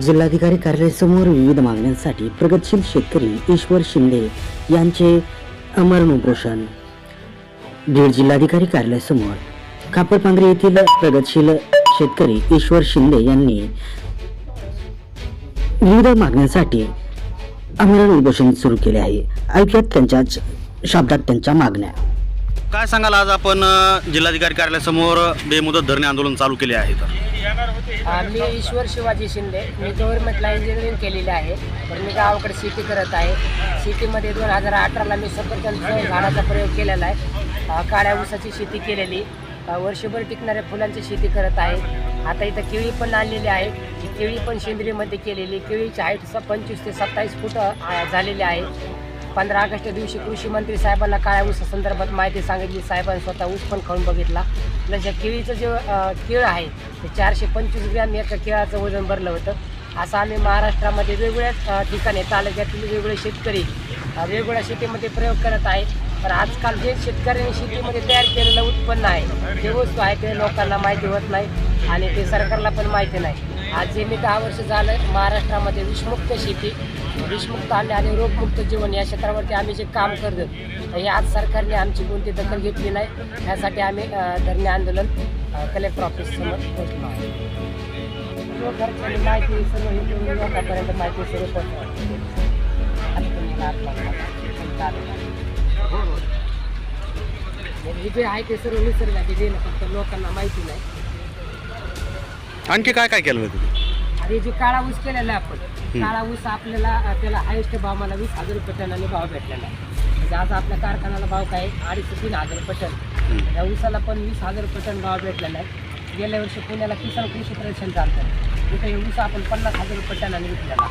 जिल्हाधिकारी कार्यालयासमोर विविध मागण्यांसाठी प्रगतशील शेतकरी ईश्वर शिंदे यांचे अमरण उपोषण बीड जिल्हाधिकारी कार्यालयासमोर खापरपांगरी येथील प्रगतशील शेतकरी ईश्वर शिंदे यांनी विविध मागण्यांसाठी अमरण उपोषण सुरू केले आहे. ऐकूयात त्यांच्याच शब्दात त्यांच्या मागण्या. काय सांगाल आज आपण जिल्हाधिकारी कार्यालयासमोर बेमुदत धरणे आंदोलन चालू केले आहे तर? मी ईश्वर शिवाजी शिंदे. मी गव्हर्नमेंटला इंजिनिअरिंग केलेली आहे तर मी गावाकडे शेती करत आहे. शेतीमध्ये दोन हजार अठराला मी सफरचंद झाडाचा प्रयोग केलेला आहे. काळ्या ऊसाची शेती केलेली. वर्षभर टिकणाऱ्या फुलांची शेती करत आहे. आता इथं केळी पण आणलेली आहे. ही केळी पण सेंद्रियमध्ये केलेली. केळीची हाईट स पंचवीस ते सत्तावीस फूट झालेली आहे. पंधरा ऑगस्ट दिवशी कृषी मंत्री साहेबांना काळ्या ऊसा संदर्भात माहिती सांगितली. साहेबांनी स्वतः ऊस पण खाऊन बघितला. प्लस या केळीचं जे केळ आहे ते चारशे पंचवीस ग्रॅम एका केळाचं वजन भरलं होतं. असं आम्ही महाराष्ट्रामध्ये वेगवेगळ्याच ठिकाणी तालुक्यातील वेगवेगळे शेतकरी वेगवेगळ्या शेतीमध्ये प्रयोग करत आहे पण आजकाल जे शेतकऱ्यांनी शेतीमध्ये तयार केलेलं उत्पन्न आहे जे वस्तू आहे ते लोकांना माहिती होत नाही आणि ते सरकारला पण माहिती नाही. आज जे मी दहा वर्ष झालं महाराष्ट्रामध्ये विषमुक्त शेती विषमुक्त आणि आणि रोगमुक्त जीवन या क्षेत्रावरती आम्ही जे काम करतो तर हे आज सरकारने आमची कोणती दखल घेतली नाही यासाठी आम्ही धरणे आंदोलन कलेक्टर ऑफिस समोर पोहोचलो आहे माहिती सर्व लोकांपर्यंत माहिती सर्व हे जे आहे ते सर्व निसर्गाचे देणं फक्त लोकांना माहिती नाही. आणखी काय काय केलं तुम्ही? आणि जे काळा ऊस केलेला आहे आपण काळा ऊस आपल्याला त्याला हायेस्ट भाव मला वीस हजार रुपये टनाने भाव भेटलेला आहे. म्हणजे आज आपल्या कारखान्याला भाव काय? आहे? अडीच ते तीन हजार रुपये टन. या ऊसाला पण वीस हजार रुपये टन भाव भेटलेला आहे. गेल्या वर्षी पुण्याला किसान कृषी प्रदर्शन चालतं तिथे हे ऊस आपण पन्नास हजार रुपये टनाने विकलेला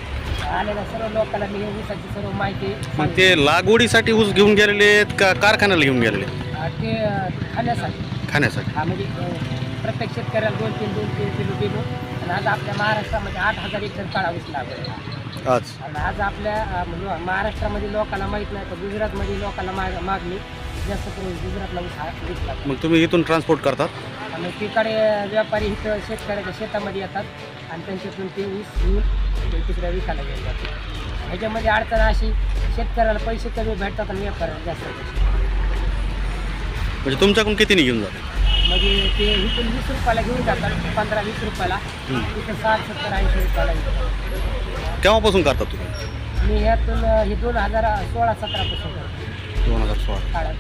आलेल्या सर्व लोकांना मी हे ऊसाची सर्व माहिती मग ते लागवडीसाठी ऊस घेऊन गेलेले आहेत का कारखान्याला घेऊन गेलेले अ, ते अ, खाण्यासाठी. खाण्यासाठी. हा म्हणजे अ, प्रत्येक शेतकऱ्याला दोन तीन दोन तीन किलो किलो आणि आज आपल्या महाराष्ट्रामध्ये आठ हजार एकर काळा लागेल आज? आणि आज आपल्या म्हणजे महाराष्ट्रामध्ये लोकांना माहीत नाही तर गुजरातमध्ये लोकांना माग मागणी जास्त करून गुजरातला ऊस हा मग तुम्ही इथून ट्रान्सपोर्ट करतात? आणि तिकडे व्यापारी इथं शेतकऱ्याच्या शेतामध्ये येतात आणि त्यांच्यातून ते ऊस घेऊन तिकडे विकायला गेले जातात. ह्याच्यामध्ये अडचण अशी शेतकऱ्याला पैसे कमी भेटतात आणि व्यापाऱ्याला जास्त म्हणजे तुमच्याकडून कितीने घेऊन जाते म्हणजे ते इथून वीस रुपयाला घेऊन जातात पंधरा वीस रुपयाला. तिथं साठ सत्तर ऐंशी रुपयाला केव्हापासून करतात तुम्ही? मी ह्यातून हे दोन हजार सोळा सतरापासून दोन हजार सोळा. काळा